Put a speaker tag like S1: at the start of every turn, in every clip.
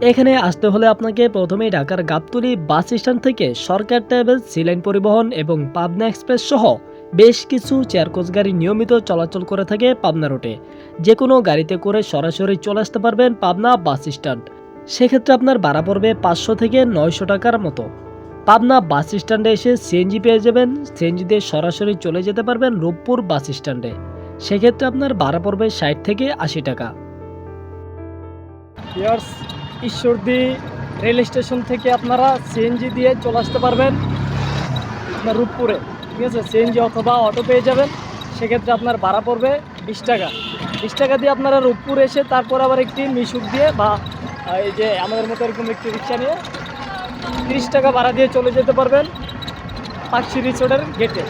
S1: এখানে আসতে হলে আপনাকে প্রথমেই ঢাকার গাবতলী বাস স্ট্যান্ড থেকে সরকার ট্রাভেল সিলাইন পরিবহন এবং পাবনা এক্সপ্রেস সহ বেশ কিছু চেয়ারকোচ গাড়ি নিয়মিত চলাচল করে থাকে পাবনা রুটে। যে কোনো গাড়িতে করে সরাসরি চলে আসতে পারবেন পাবনা বাস স্ট্যান্ড। সেক্ষেত্রে আপনার ভাড়া পড়বে পাঁচশো থেকে নয়শো টাকার মতো। পাবনা বাস স্ট্যান্ডে এসে সিএনজি পেয়ে যাবেন। সিএনজি দিয়ে সরাসরি চলে যেতে পারবেন রূপপুর বাস স্ট্যান্ডে। সেক্ষেত্রে আপনার ভাড়া পড়বে ষাট থেকে আশি টাকা। ইয়ার্স, ঈশ্বরদী রেল স্টেশন থেকে আপনারা সিএনজি দিয়ে চলে আসতে পারবেন আপনার রূপপুরে, ঠিক আছে? সিএনজি অথবা অটো পেয়ে যাবেন। সেক্ষেত্রে আপনার ভাড়া পড়বে বিশ টাকা। বিশ টাকা দিয়ে আপনারা রূপপুর এসে তারপর আবার একটি মিশুক দিয়ে বা এই যে আমাদের মতো এরকম একটি রিক্সা নিয়ে তিরিশ টাকা ভাড়া দিয়ে চলে যেতে পারবেন পাকশি রিসোর্টের গেটে।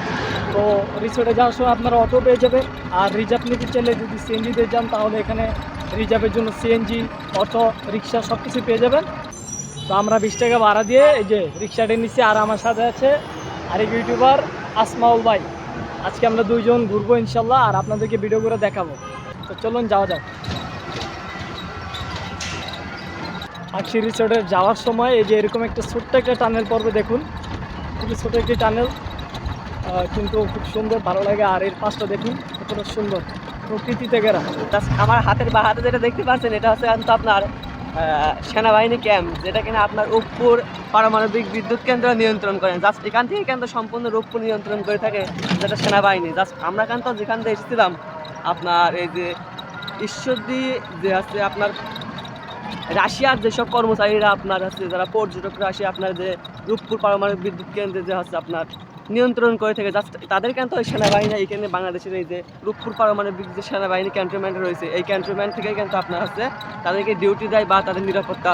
S1: তো রিসোর্টে যাওয়ার সময় আপনারা অটো পেয়ে যাবেন। আর রিজার্ভ নিতে চাইলে যদি সিএনজি দিয়ে যান, তাহলে এখানে রিজার্ভের জন্য সিএনজি অটো, রিক্সা সব কিছু পেয়ে যাবেন। তো আমরা বিশ টাকা ভাড়া দিয়ে এই যে রিক্সাটা নিচ্ছি, আর আমার সাথে আছে আরেক ইউটিউবার আসমাউল ভাই। আজকে আমরা দুইজন ঘুরবো ইনশাল্লাহ, আর আপনাদেরকে ভিডিও করে দেখাবো। তো চলুন, যাওয়া যাক। আক্ষি রিসোর্টে যাওয়ার সময় এই যে এরকম একটা ছোট্ট একটা টানেল পড়বে, দেখুন। খুবই ছোট একটি টানেল। কিন্তু খুব সুন্দর, ভালো লাগে। আর এর পাশটা দেখুন, কতটা সুন্দর। প্রকৃতিতে ঘেরা
S2: আমার হাতের বা হাতে যেটা দেখতে পাচ্ছেন, এটা হচ্ছে কিন্তু আপনার সেনাবাহিনী ক্যাম্প যেটা কিনা আপনার রূপপুর পারমাণবিক বিদ্যুৎ কেন্দ্র নিয়ন্ত্রণ করেন জাস্ট এখান থেকে কিন্তু সম্পূর্ণ রূপপুর নিয়ন্ত্রণ করে থাকে যেটা সেনাবাহিনী। জাস্ট আমরা কিন্তু যেখান থেকে এসেছিলাম, আপনার এই যে ঈশ্বরদী, যে আছে আপনার রাশিয়ার যেসব কর্মচারীরা আপনার আছে, যারা পর্যটকরা আসে, আপনার যে রূপপুর পারমাণবিক বিদ্যুৎ কেন্দ্রে যে হচ্ছে আপনার নিয়ন্ত্রণ করে থাকে। জাস্ট তাদের কিন্তু ওই সেনাবাহিনী এখানে বাংলাদেশের এই যে রূপপুর পারমাণবিক যে সেনাবাহিনী ক্যান্টনমেন্ট রয়েছে এই ক্যান্টনমেন্ট থেকে কিন্তু আপনার হচ্ছে তাদেরকে ডিউটি দেয় বা তাদের নিরাপত্তা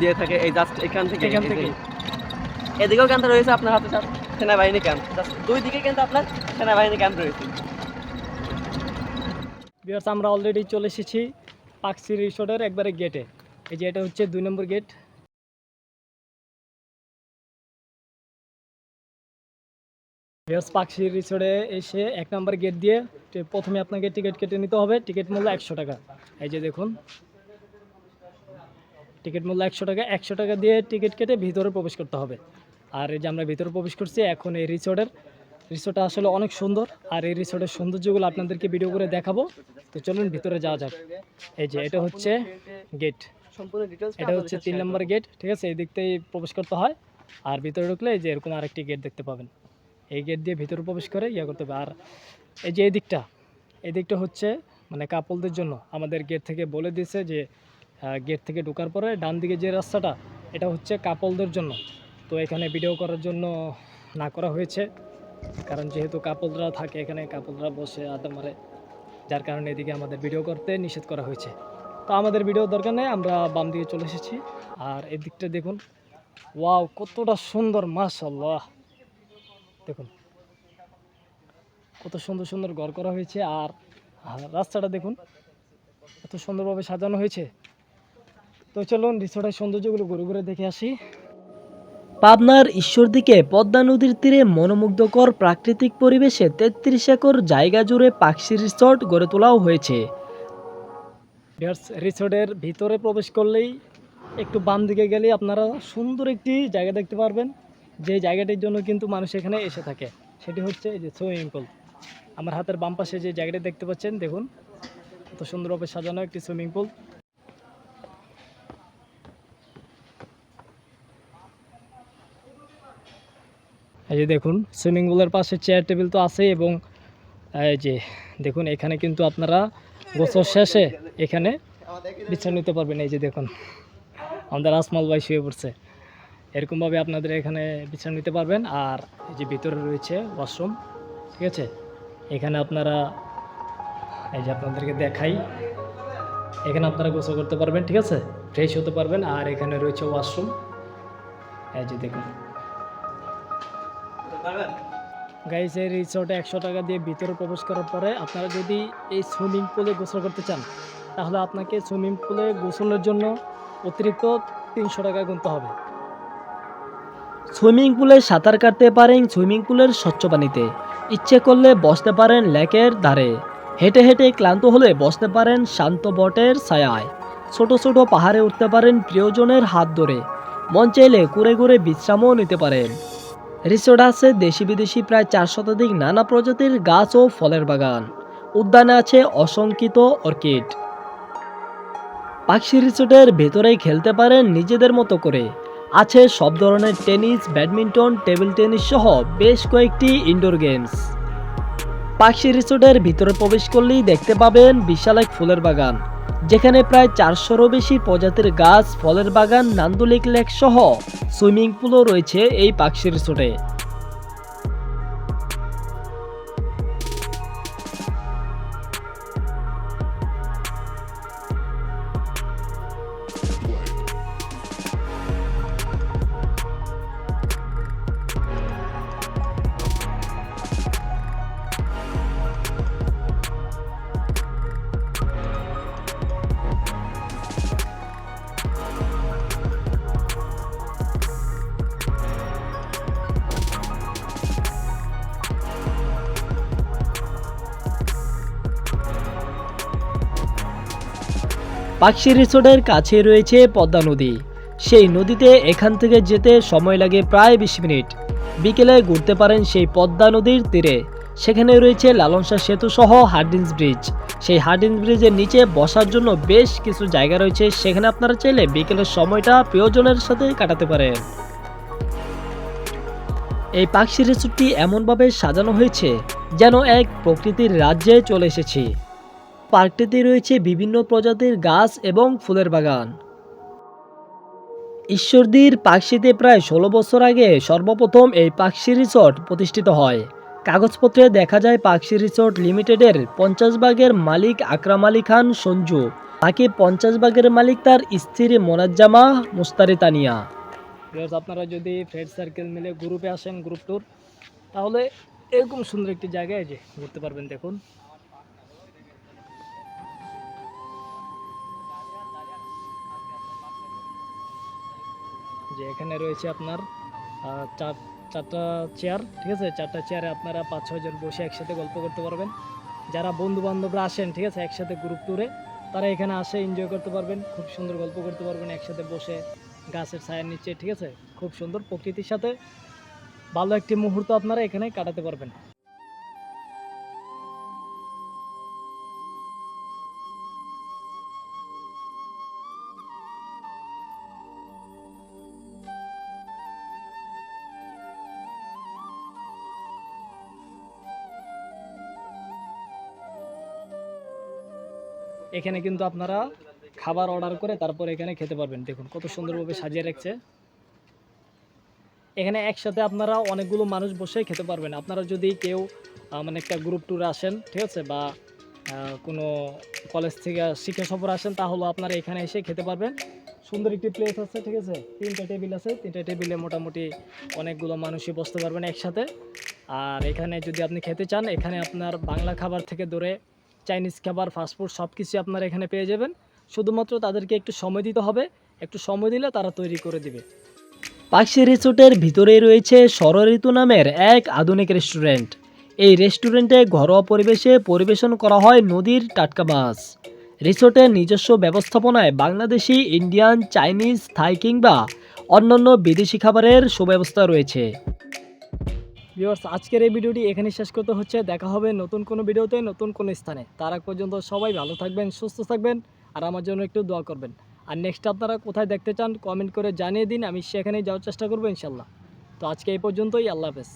S2: দিয়ে থাকে এই জাস্ট এখান থেকে।
S1: এখান থেকে।
S2: এদিকেও কিন্তু রয়েছে আপনার হাতে সেনাবাহিনী ক্যাম্প জাস্ট দুই দিকে কিন্তু আপনার সেনাবাহিনী ক্যাম্প রয়েছে?
S1: বিয়ার্স আমরা অলরেডি চলে এসেছি পাকসি রিসোর্টের একবারে গেটে এই যে এটা হচ্ছে দুই নম্বর গেট রিসোর্টে এসে এক নম্বর গেট দিয়ে প্রথমে আপনাকে টিকিট কেটে নিতে হবে। টিকিট মূল্য একশো টাকা। এই যে দেখুন। টিকিট মূল্য একশো টাকা। একশো টাকা দিয়ে টিকিট কেটে ভিতরে প্রবেশ করতে হবে। আর এই যে আমরা ভিতরে প্রবেশ করছি এখন এই রিসোর্টের রিসোর্টটা আসলে অনেক সুন্দর। আর এই রিসোর্টের সৌন্দর্যগুলো আপনাদেরকে ভিডিও করে দেখাবো। তো চলুন ভিতরে যাওয়া যাক। এই যে এটা হচ্ছে গেট। এটা হচ্ছে তিন নম্বর গেট। ঠিক আছে এই দিক থেকে প্রবেশ করতে হয়। আর ভিতরে ঢুকলে এই যে এরকম আরেকটি গেট দেখতে পাবেন। এই গেট দিয়ে ভিতরে প্রবেশ করে ইয়া করতে হবে। আর এই যে এই দিকটা এই দিকটা হচ্ছে মানে কাপলদের জন্য আমাদের গেট থেকে বলে দিয়েছে যে গেট থেকে ঢোকার পরে ডান দিকে যে রাস্তাটা, এটা হচ্ছে কাপলদের জন্য। তো এখানে ভিডিও করার জন্য না করা হয়েছে। কারণ যেহেতু কাপলরা থাকে এখানে, কাপলরা বসে আড্ডা মারে। যার কারণে এদিকে আমাদের ভিডিও করতে নিষেধ করা হয়েছে। তো আমাদের ভিডিও দরকার নেই, আমরা বাম দিকে চলে এসেছি। আর এদিকটা দেখুন, ওয়াও, কতটা সুন্দর মাশাল্লাহ দেখুন। কত সুন্দর সুন্দর ঘর করা হয়েছে আর রাস্তাটা দেখুন, এত সুন্দরভাবে সাজানো হয়েছে। তো চলুন রিসোর্টের সৌন্দর্যগুলো ঘুরে ঘুরে দেখে আসি। পাবনার ঈশ্বরদীকে পদ্মা নদীর তীরে মনোমুগ্ধকর প্রাকৃতিক পরিবেশে তেত্রিশ একর জায়গা জুড়ে পাকশি রিসর্ট গড়ে তোলাও হয়েছে। রিসোর্টের ভিতরে প্রবেশ করলেই একটু বাম দিকে গেলে আপনারা সুন্দর একটি জায়গা দেখতে পারবেন। যে জায়গাটির জন্য কিন্তু মানুষ এখানে এসে থাকে, সেটি হচ্ছে এই যে সুইমিং পুল আমার হাতের বাম পাশে যে জায়গাটি দেখতে পাচ্ছেন, দেখুন কত সুন্দরভাবে সাজানো একটি সুইমিং পুল এই যে দেখুন সুইমিং পুলের পাশে চেয়ার টেবিল তো আছেই এবং, এই যে দেখুন, এখানে কিন্তু আপনারা গোসল শেষে এখানে বিশ্রাম নিতে পারবেন। এই যে দেখুন, আমাদের আসমাল ভাই শুয়ে পড়ছে। এরকমভাবে আপনাদের এখানে বিশ্রাম নিতে পারবেন। আর এই যে ভিতরে রয়েছে ওয়াশরুম, ঠিক আছে? এখানে আপনারা, এই যে আপনাদেরকে দেখাই, এখানে আপনারা গোসল করতে পারবেন, ঠিক আছে? ফ্রেশ হতে পারবেন। আর এখানে রয়েছে ওয়াশরুম। এই যে দেখুন। গাইস, এই রিসোর্টে একশো টাকা দিয়ে ভিতরে প্রবেশ করার পরে আপনারা যদি এই সুইমিং পুলে গোসল করতে চান, তাহলে আপনাকে সুইমিং পুলে গোসলের জন্য অতিরিক্ত তিনশো টাকা গুনতে হবে। সুইমিং পুলে সাঁতার কাটতে পারেন সুইমিং পুলের স্বচ্ছ পানিতে। ইচ্ছে করলে বসতে পারেন লেকের ধারে। হেঁটে হেঁটে ক্লান্ত হলে বসতে পারেন শান্ত বটের ছায়ায়।
S3: ছোট ছোট পাহাড়ে উঠতে পারেন প্রিয়জনের হাত ধরে। মন চাইলে ঘুরে ঘুরে বিশ্রামও নিতে পারেন। রিসোর্ট আছে দেশি বিদেশি প্রায় চার শতাধিক নানা প্রজাতির গাছ ও ফলের বাগান। উদ্যানে আছে অসংখ্যিত অর্কিড। পাখি রিসোর্টের ভেতরেই খেলতে পারেন নিজেদের মতো করে। আছে সব ধরনের টেনিস, ব্যাডমিন্টন, টেবিল টেনিস সহ বেশ কয়েকটি ইনডোর গেমস পাখি রিসোর্টের ভিতরে প্রবেশ করলেই দেখতে পাবেন বিশাল এক ফুলের বাগান, যেখানে প্রায় চারশোরও বেশি প্রজাতির গাছ, ফলের বাগান নান্দুলিক লেক সহ সুইমিং পুলও রয়েছে এই পাখি রিসোর্টে। পাখি রিসোর্টের কাছে রয়েছে পদ্মা নদী। সেই নদীতে এখান থেকে যেতে সময় লাগে প্রায় বিশ মিনিট। বিকেলে ঘুরতে পারেন সেই পদ্মা নদীর তীরে। সেখানে রয়েছে লালনসা সেতু সহ হার্ডিন্স ব্রিজ। সেই হার্ডিন্স ব্রিজের নিচে বসার জন্য বেশ কিছু জায়গা রয়েছে। সেখানে আপনারা চাইলে বিকেলের সময়টা প্রিয়জনের সাথে কাটাতে পারেন। এই পাখি রিসোর্টটি এমনভাবে সাজানো হয়েছে যেন এক প্রকৃতির রাজ্যে চলে এসেছি। পার্কটিতে রয়েছে বিভিন্ন প্রজাতির গাছ এবং ফুলের বাগান। ঈশ্বরদীর পাকশিতে প্রায় ষোলো বছর আগে সর্বপ্রথম এই পাকশি রিসোর্ট প্রতিষ্ঠিত হয়। কাগজপত্রে দেখা যায় পাকশি রিসোর্ট লিমিটেডের পঞ্চাশ ভাগের মালিক আকরাম আলী খান সঞ্জু, বাকি পঞ্চাশ ভাগের মালিক তার স্ত্রী মোনাজ্জামা মুস্তারি তানিয়া। আপনারা যদি ফ্রেন্ড সার্কেল মিলে গ্রুপে আসেন গ্রুপ ট্যুর তাহলে এরকম সুন্দর একটি জায়গায় যে ঘুরতে পারবেন, দেখুন। যে এখানে রয়েছে আপনার চার, চারটা চেয়ার ঠিক আছে? চারটা চেয়ারে আপনারা পাঁচ ছয়জন বসে একসাথে গল্প করতে পারবেন। যারা বন্ধু বান্ধবরা আসেন, ঠিক আছে? একসাথে গ্রুপ ট্যুরে তারা এখানে আসে এনজয় করতে পারবেন, খুব সুন্দর গল্প করতে পারবেন, একসাথে বসে গাছের ছায়ার নিচে, ঠিক আছে? খুব সুন্দর প্রকৃতির সাথে ভালো একটি মুহূর্ত আপনারা এখানে কাটাতে পারবেন। এখানে কিন্তু আপনারা খাবার অর্ডার করে তারপর এখানে খেতে পারবেন। দেখুন কত সুন্দরভাবে সাজিয়ে রাখছে। এখানে একসাথে আপনারা অনেকগুলো মানুষ বসে খেতে পারবেন। আপনারা যদি কেউ মানে একটা গ্রুপ ট্যুরে আসেন, ঠিক আছে, বা কোনো কলেজ থেকে শিক্ষা সফর আসেন, তাহলে আপনারা এখানে এসে খেতে পারবেন। সুন্দর একটি প্লেস আছে, ঠিক আছে, তিনটা টেবিল আছে। তিনটা টেবিলে মোটামুটি অনেকগুলো মানুষই বসতে পারবেন একসাথে। আর এখানে যদি আপনি খেতে চান, এখানে আপনার বাংলা খাবার থেকে ধরে চাইনিজ খাবার ফাস্টফুড সব কিছু আপনারা এখানে পেয়ে যাবেন। শুধুমাত্র তাদেরকে একটু সময় দিতে হবে। একটু সময় দিলে তারা তৈরি করে দিবে। পাকশি রিসোর্টের ভিতরেই রয়েছে ষড়ঋতু নামের এক আধুনিক রেস্টুরেন্ট। এই রেস্টুরেন্টে ঘরোয়া পরিবেশে পরিবেশন করা হয় নদীর টাটকা মাছ। রিসোর্টের নিজস্ব ব্যবস্থাপনায় বাংলাদেশি, ইন্ডিয়ান, চাইনিজ, থাই কিংবা অন্যান্য বিদেশি খাবারের সুব্যবস্থা রয়েছে। ভিউয়ার্স, আজকের এই ভিডিওটি এখানে শেষ করতে হচ্ছে। দেখা হবে নতুন কোন ভিডিওতে, নতুন কোন স্থানে। তার পর্যন্ত সবাই ভালো থাকবেন, সুস্থ থাকবেন, আর আমার জন্য একটু দোয়া করবেন। আর নেক্সট আপনারা কোথায় দেখতে চান কমেন্ট করে জানিয়ে দিন, আমি সেখানেই যাওয়ার চেষ্টা করব ইনশাল্লাহ। তো আজকে এই পর্যন্তই, আল্লাহ হাফেজ।